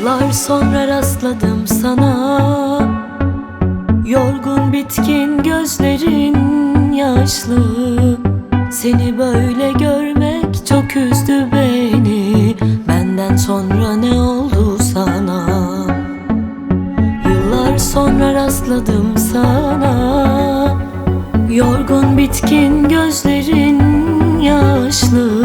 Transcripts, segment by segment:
Yıllar sonra rastladım sana. Yorgun bitkin gözlerin yaşlı. Seni böyle görmek çok üzdü beni. Benden sonra ne oldu rastladım sana. Yorgun bitkin gözlerin yaşlı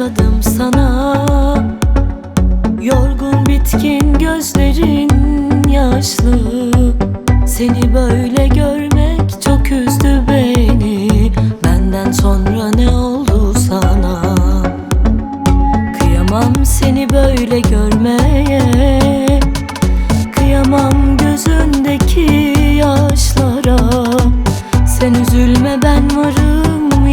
sonra rastladım sana. Yorgun bitkin gözlerin yaşlı. Seni böyle görmek çok üzdü beni. Benden sonra ne oldu sana? Kıyamam seni böyle görmeye. Kıyamam gözündeki yaşlara. Sen üzülme ben varım